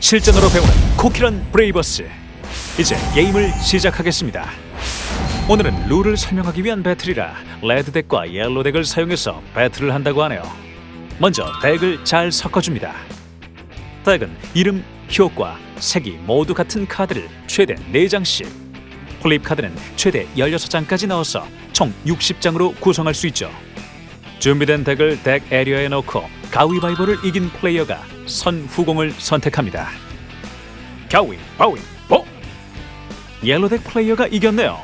실전으로 배우는 코키런 브레이버스. 이제 게임을 시작하겠습니다. 오늘은 룰을 설명하기 위한 배틀이라 레드 덱과 옐로 덱을 사용해서 배틀을 한다고 하네요. 먼저 덱을 잘 섞어줍니다. 덱은 이름, 효과, 색이 모두 같은 카드를 최대 4장씩 플립 카드는 최대 16장까지 넣어서 총 60장으로 구성할 수 있죠 준비된 덱을 덱 에리어에 넣고 가위바위보를 이긴 플레이어가 선 후공을 선택합니다. 가위바위보! 옐로 덱 플레이어가 이겼네요.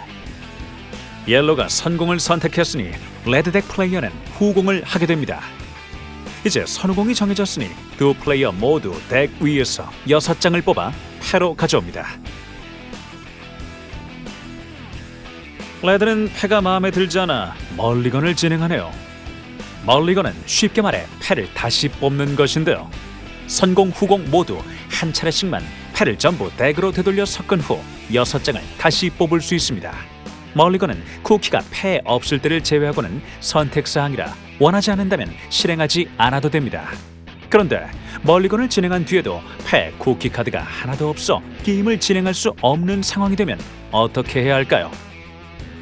옐로가 선공을 선택했으니 레드 덱 플레이어는 후공을 하게 됩니다. 이제 선후공이 정해졌으니 두 플레이어 모두 덱 위에서 6장을 뽑아 패로 가져옵니다. 레드는 패가 마음에 들지 않아 멀리건을 진행하네요. 멀리건은 쉽게 말해 패를 다시 뽑는 것인데요. 선공, 후공 모두 한 차례씩만 패를 전부 덱으로 되돌려 섞은 후 여섯 장을 다시 뽑을 수 있습니다. 멀리건은 쿠키가 패 없을 때를 제외하고는 선택 사항이라 원하지 않는다면 실행하지 않아도 됩니다. 그런데 멀리건을 진행한 뒤에도 패 쿠키 카드가 하나도 없어 게임을 진행할 수 없는 상황이 되면 어떻게 해야 할까요?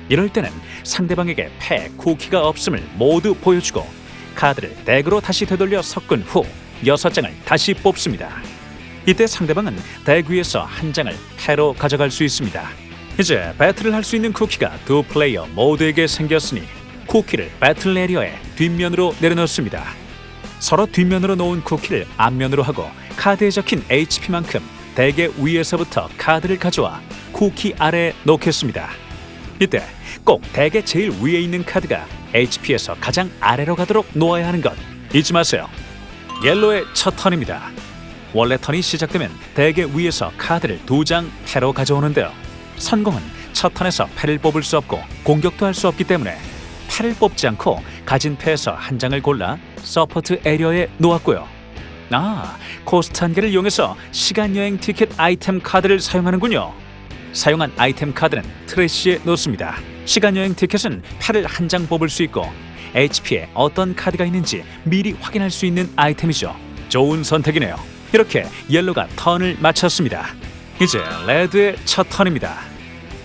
이럴 때는 상대방에게 패 쿠키가 없음을 모두 보여주고 카드를 덱으로 다시 되돌려 섞은 후 여섯 장을 다시 뽑습니다. 이때 상대방은 덱 위에서 한 장을 패로 가져갈 수 있습니다. 이제 배틀을 할 수 있는 쿠키가 두 플레이어 모두에게 생겼으니 쿠키를 배틀 에리어의 뒷면으로 내려놓습니다. 서로 뒷면으로 놓은 쿠키를 앞면으로 하고 카드에 적힌 HP만큼 덱의 위에서부터 카드를 가져와 쿠키 아래에 놓겠습니다. 이때 꼭 덱의 제일 위에 있는 카드가 HP에서 가장 아래로 가도록 놓아야 하는 것 잊지 마세요. 옐로의 첫 턴입니다. 원래 턴이 시작되면 덱의 위에서 카드를 두 장 패로 가져오는데요. 선공은 첫 턴에서 패를 뽑을 수 없고 공격도 할 수 없기 때문에 패를 뽑지 않고 가진 패에서 한 장을 골라 서포트 에리어에 놓았고요. 아, 코스트 한 개를 이용해서 시간 여행 티켓 아이템 카드를 사용하는군요. 사용한 아이템 카드는 트래쉬에 놓습니다. 시간 여행 티켓은 패를 한장 뽑을 수 있고 HP에 어떤 카드가 있는지 미리 확인할 수 있는 아이템이죠. 좋은 선택이네요. 이렇게 옐로가 턴을 마쳤습니다. 이제 레드의 첫 턴입니다.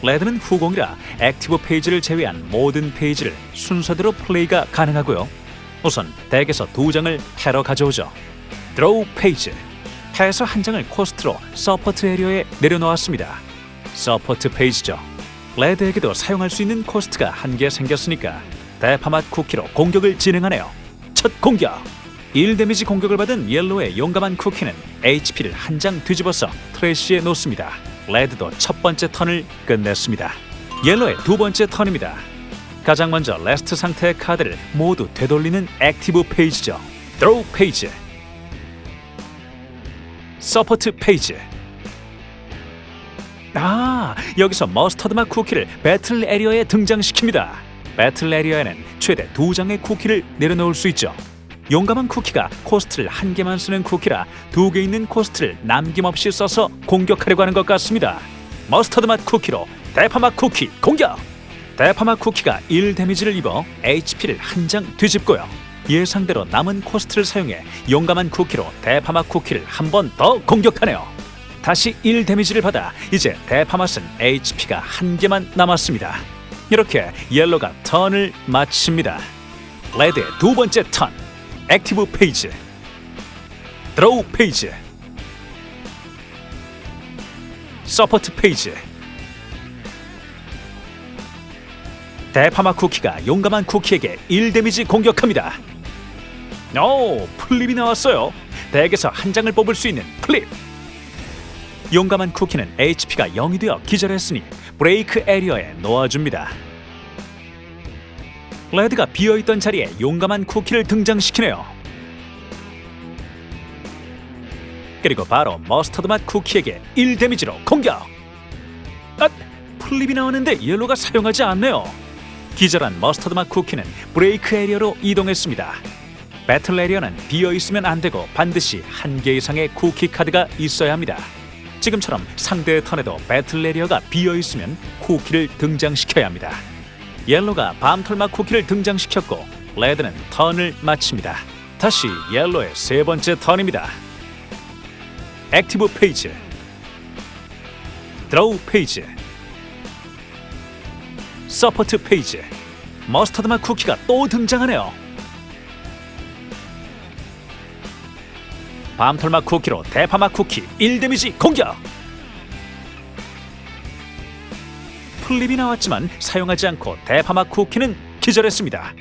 레드는 후공이라 액티브 페이지를 제외한 모든 페이지를 순서대로 플레이가 가능하고요. 우선 덱에서 두 장을 패러 가져오죠. 드로우 페이지. 패에서 한 장을 코스트로 서포트 에리어에 내려놓았습니다. 서포트 페이지죠. 레드에게도 사용할 수 있는 코스트가 한개 생겼으니까 대파맛 쿠키로 공격을 진행하네요. 첫 공격. 1 데미지 공격을 받은 옐로의 용감한 쿠키는 HP를 한 장 뒤집어서 트래쉬에 놓습니다. 레드도 첫 번째 턴을 끝냈습니다. 옐로의 두 번째 턴입니다. 가장 먼저 레스트 상태의 카드를 모두 되돌리는 액티브 페이지죠. 드로우 페이지. 서포트 페이지. 아, 여기서 머스터드 맛 쿠키를 배틀 에리어에 등장시킵니다. 배틀 에리어에는 최대 두 장의 쿠키를 내려놓을 수 있죠. 용감한 쿠키가 코스트를 한 개만 쓰는 쿠키라 두 개 있는 코스트를 남김없이 써서 공격하려고 하는 것 같습니다. 머스터드 맛 쿠키로 대파 맛 쿠키 공격! 대파 맛 쿠키가 1 데미지를 입어 HP를 한 장 뒤집고요. 예상대로 남은 코스트를 사용해 용감한 쿠키로 대파 맛 쿠키를 한 번 더 공격하네요. 다시 1 데미지를 받아 이제 대파맛은 HP가 한 개만 남았습니다. 이렇게 옐로가 턴을 마칩니다. 레드의 두 번째 턴 액티브 페이지 드로우 페이지 서포트 페이지 대파마 쿠키가 용감한 쿠키에게 1 데미지 공격합니다. 오, 플립이 나왔어요. 덱에서 한 장을 뽑을 수 있는 플립. 용감한 쿠키는 HP가 0이 되어 기절했으니 브레이크 에리어에 놓아줍니다. 레드가 비어있던 자리에 용감한 쿠키를 등장시키네요. 그리고 바로 머스터드 맛 쿠키에게 1 데미지로 공격. 아, 플립이 나오는데 옐로가 사용하지 않네요. 기절한 머스터드 맛 쿠키는 브레이크 에리어로 이동했습니다. 배틀 에리어는 비어 있으면 안 되고 반드시 한 개 이상의 쿠키 카드가 있어야 합니다. 지금처럼 상대의 턴에도 배틀 레리어가 비어 있으면 쿠키를 등장시켜야 합니다. 옐로가 밤털맛 쿠키를 등장시켰고 레드는 턴을 마칩니다. 다시 옐로의 세 번째 턴입니다. 액티브 페이지 드로우 페이지 서포트 페이지 머스터드 맛 쿠키가 또 등장하네요 밤털 맛 쿠키로 대파 맛 쿠키 1 데미지 공격 플립이 나왔지만 사용하지 않고 대파 맛 쿠키는 기절했습니다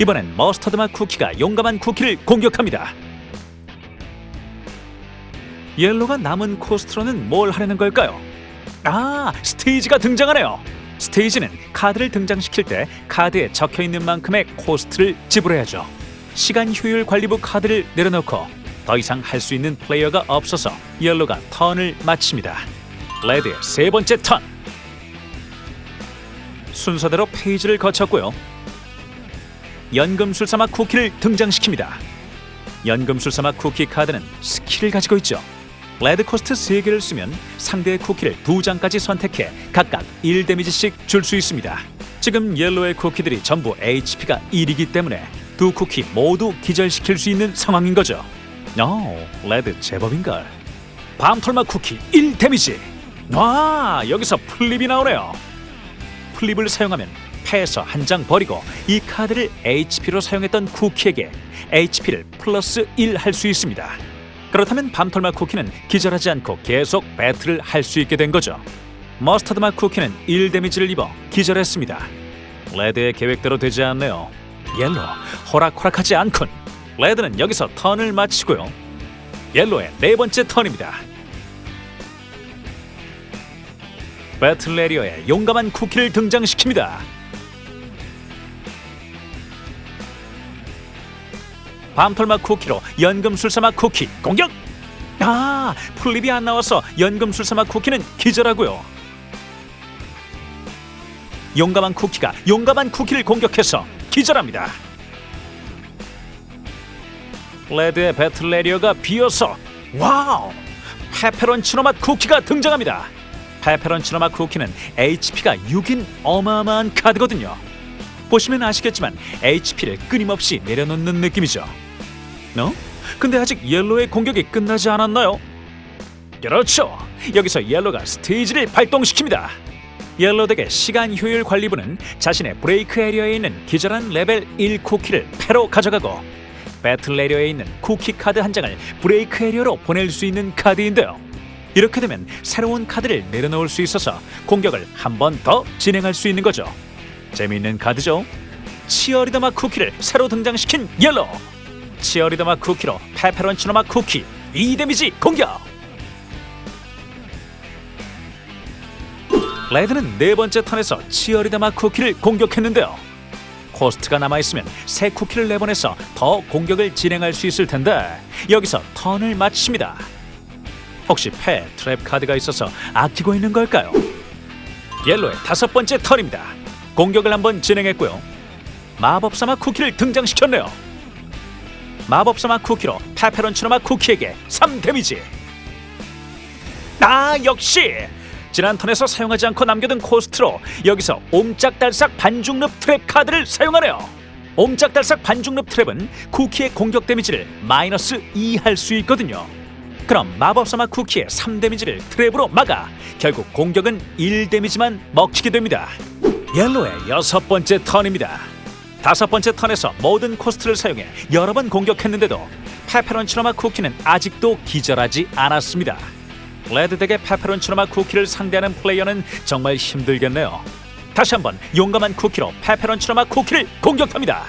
이번엔 머스터드 맛 쿠키가 용감한 쿠키를 공격합니다 옐로가 남은 코스트로는 뭘 하려는 걸까요? 아, 스테이지가 등장하네요. 스테이지는 카드를 등장시킬 때 카드에 적혀 있는 만큼의 코스트를 지불해야죠. 시간 효율 관리부 카드를 내려놓고 더 이상 할 수 있는 플레이어가 없어서 옐로가 턴을 마칩니다. 레드의 세 번째 턴. 순서대로 페이지를 거쳤고요. 연금술사막 쿠키를 등장시킵니다. 연금술사막 쿠키 카드는 스킬을 가지고 있죠. 레드 코스트 3개를 쓰면 상대의 쿠키를 2장까지 선택해 각각 1데미지씩 줄 수 있습니다. 지금 옐로의 쿠키들이 전부 HP가 1이기 때문에 두 쿠키 모두 기절시킬 수 있는 상황인 거죠. 어, 레드 제법인걸. 밤털마 쿠키 1 데미지. 와, 여기서 플립이 나오네요. 플립을 사용하면 패에서 한 장 버리고 이 카드를 HP로 사용했던 쿠키에게 HP를 플러스 1 할 수 있습니다. 그렇다면 밤털맛 쿠키는 기절하지 않고 계속 배틀을 할 수 있게 된 거죠. 머스터드맛 쿠키는 1 데미지를 입어 기절했습니다. 레드의 계획대로 되지 않네요. 옐로 호락호락하지 않군. 레드는 여기서 턴을 마치고요. 옐로의 네 번째 턴입니다. 배틀레리어의 용감한 쿠키를 등장시킵니다. 밤털맛 쿠키로 연금술사맛 쿠키 공격! 아, 플립이 안 나와서 연금술사맛 쿠키는 기절하고요. 용감한 쿠키가 용감한 쿠키를 공격해서 기절합니다. 레드의 배틀레리어가 비어서 와우! 페페론치노 맛 쿠키가 등장합니다. 페페론치노 맛 쿠키는 HP가 6인 어마어마한 카드거든요. 보시면 아시겠지만 HP를 끊임없이 내려놓는 느낌이죠. 어? 근데 아직 옐로의 공격이 끝나지 않았나요? 그렇죠. 여기서 옐로가 스테이지를 발동시킵니다. 옐로 덱의 시간 효율 관리부는 자신의 브레이크 에리어에 있는 기절한 레벨 1 쿠키를 패로 가져가고 배틀 에리어에 있는 쿠키 카드 한 장을 브레이크 에리어로 보낼 수 있는 카드인데요. 이렇게 되면 새로운 카드를 내려놓을 수 있어서 공격을 한 번 더 진행할 수 있는 거죠. 재미있는 카드죠. 치어리더마 쿠키를 새로 등장시킨 옐로. 치어리더마 쿠키로 페페론치노마 쿠키 2 데미지 공격. 레드는 네 번째 턴에서 치어리더마 쿠키를 공격했는데요. 코스트가 남아있으면 새 쿠키를 내보내서 더 공격을 진행할 수 있을 텐데 여기서 턴을 마칩니다. 혹시 패 트랩 카드가 있어서 아끼고 있는 걸까요? 옐로의 다섯 번째 턴입니다. 공격을 한번 진행했고요. 마법사마 쿠키를 등장시켰네요. 마법사마 쿠키로 페페론치노마 쿠키에게 3 데미지. 아 역시 지난 턴에서 사용하지 않고 남겨둔 코스트로 여기서 옴짝달싹 반중릅 트랩 카드를 사용하네요. 옴짝달싹 반중릅 트랩은 쿠키의 공격 데미지를 마이너스 2 할 수 있거든요. 그럼 마법사마 쿠키의 3 데미지를 트랩으로 막아 결국 공격은 1 데미지만 먹히게 됩니다. 옐로의 여섯 번째 턴입니다. 다섯 번째 턴에서 모든 코스트를 사용해 여러 번 공격했는데도 페페론치노마 쿠키는 아직도 기절하지 않았습니다. 레드 덱의 페페론치노마 쿠키를 상대하는 플레이어는 정말 힘들겠네요. 다시 한번 용감한 쿠키로 페페론치노마 쿠키를 공격합니다.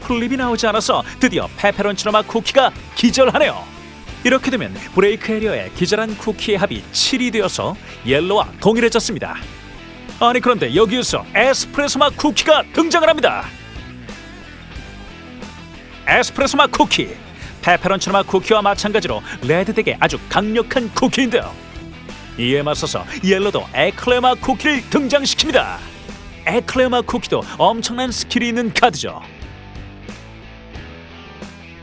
플립이 나오지 않아서 드디어 페페론치노마 쿠키가 기절하네요. 이렇게 되면 브레이크 에리어에 기절한 쿠키의 합이 7이 되어서 옐로와 동일해졌습니다. 아니 그런데 여기에서 에스프레소 맛 쿠키가 등장을 합니다. 에스프레소 맛 쿠키, 페페론치노 맛 쿠키와 마찬가지로 레드덱의 아주 강력한 쿠키인데요. 이에 맞서서 옐로도 에클레어 맛 쿠키를 등장시킵니다. 에클레어 맛 쿠키도 엄청난 스킬이 있는 카드죠.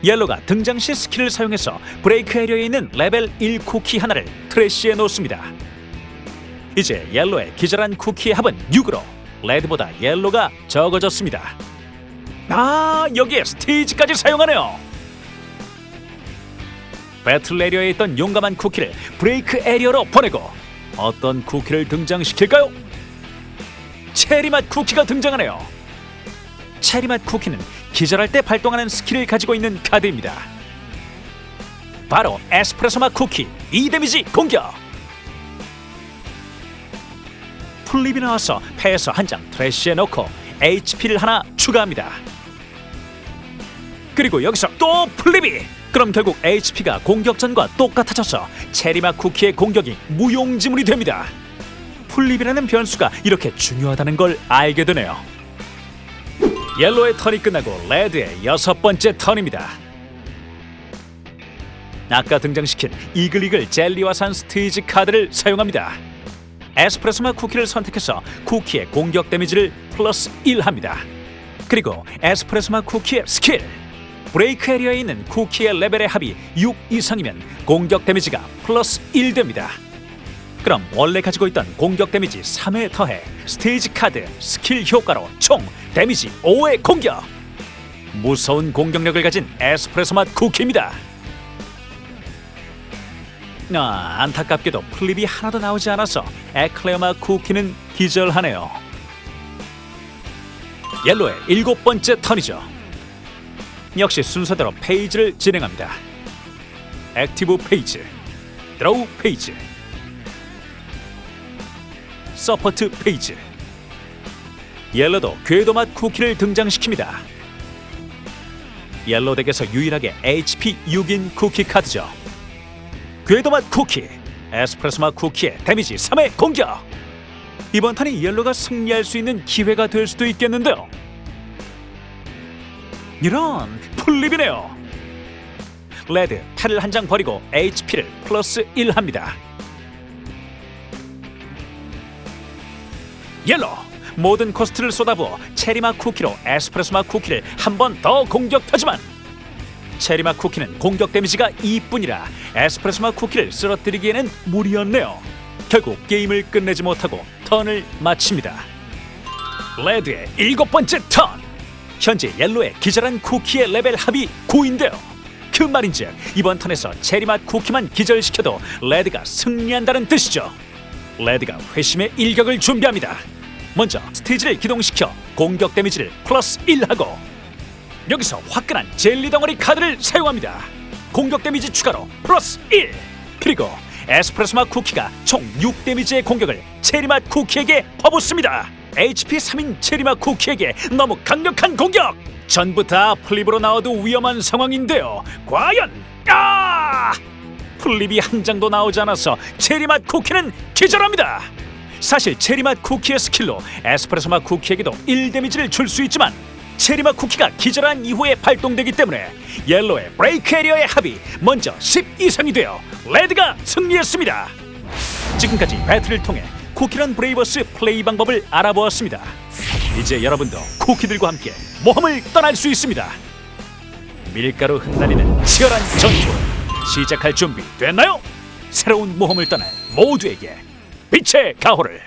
옐로가 등장 시 스킬을 사용해서 브레이크 에리어에 있는 레벨 1 쿠키 하나를 트래쉬에 놓습니다. 이제 옐로의 기절한 쿠키의 합은 6으로 레드보다 옐로가 적어졌습니다. 아 여기에 스테이지까지 사용하네요. 배틀 에리어에 있던 용감한 쿠키를 브레이크 에리어로 보내고 어떤 쿠키를 등장시킬까요? 체리맛 쿠키가 등장하네요. 체리맛 쿠키는 기절할 때 발동하는 스킬을 가지고 있는 카드입니다. 바로 에스프레소 맛 쿠키 2 데미지 공격. 플립이 나와서 패에서 한 장 트래쉬에 넣고 HP를 하나 추가합니다. 그리고 여기서 또 플립이 그럼 결국 HP가 공격전과 똑같아져서 체리맛 쿠키의 공격이 무용지물이 됩니다. 플립이라는 변수가 이렇게 중요하다는 걸 알게 되네요. 옐로의 턴이 끝나고 레드의 여섯 번째 턴입니다. 아까 등장시킨 이글이글 젤리와 산 스테이지 카드를 사용합니다. 에스프레소맛 쿠키를 선택해서 쿠키의 공격 데미지를 플러스 1 합니다. 그리고 에스프레소맛 쿠키의 스킬 브레이크 에리어에 있는 쿠키의 레벨의 합이 6 이상이면 공격 데미지가 플러스 1 됩니다. 그럼 원래 가지고 있던 공격 데미지 3에 더해 스테이지 카드 스킬 효과로 총 데미지 5의 공격. 무서운 공격력을 가진 에스프레소 맛 쿠키입니다. 아, 안타깝게도 플립이 하나도 나오지 않아서 에클레어 맛 쿠키는 기절하네요. 옐로의 일곱 번째 턴이죠. 역시 순서대로 페이지를 진행합니다. 액티브 페이지, 드로우 페이지, 서포트 페이지 옐로도 궤도맛 쿠키를 등장시킵니다. 옐로 덱에서 유일하게 HP 6인 쿠키 카드죠. 궤도맛 쿠키 에스프레소맛 쿠키의 데미지 3의 공격! 이번 턴이 옐로가 승리할 수 있는 기회가 될 수도 있겠는데요 이런 풀립이네요 레드 팔을 한 장 버리고 HP를 플러스 1 합니다 옐로 모든 코스트를 쏟아부어 체리맛 쿠키로 에스프레소맛 쿠키를 한 번 더 공격하지만 체리맛 쿠키는 공격 데미지가 2뿐이라 에스프레소맛 쿠키를 쓰러뜨리기에는 무리였네요. 결국 게임을 끝내지 못하고 턴을 마칩니다. 레드의 일곱 번째 턴. 현재 옐로의 기절한 쿠키의 레벨 합이 9인데요. 그 말인즉 이번 턴에서 체리맛 쿠키만 기절시켜도 레드가 승리한다는 뜻이죠. 레드가 회심의 일격을 준비합니다. 먼저 스테이지를 기동시켜 공격 데미지를 플러스 1하고 여기서 화끈한 젤리 덩어리 카드를 사용합니다. 공격 데미지 추가로 플러스 1 그리고 에스프레소맛 쿠키가 총 6 데미지의 공격을 체리맛 쿠키에게 퍼붓습니다. HP 3인 체리맛 쿠키에게 너무 강력한 공격! 전부 다 플립으로 나와도 위험한 상황인데요. 과연 아! 플립이 한 장도 나오지 않아서 체리맛 쿠키는 기절합니다. 사실 체리맛 쿠키의 스킬로 에스프레소맛 쿠키에게도 1 데미지를 줄 수 있지만 체리맛 쿠키가 기절한 이후에 발동되기 때문에 옐로의 브레이크 에리어의 합이 먼저 10 이상이 되어 레드가 승리했습니다. 지금까지 배틀을 통해 쿠키런 브레이버스 플레이 방법을 알아보았습니다. 이제 여러분도 쿠키들과 함께 모험을 떠날 수 있습니다. 밀가루 흩날리는 치열한 전투 시작할 준비 됐나요? 새로운 모험을 떠날 모두에게 빛의 가호를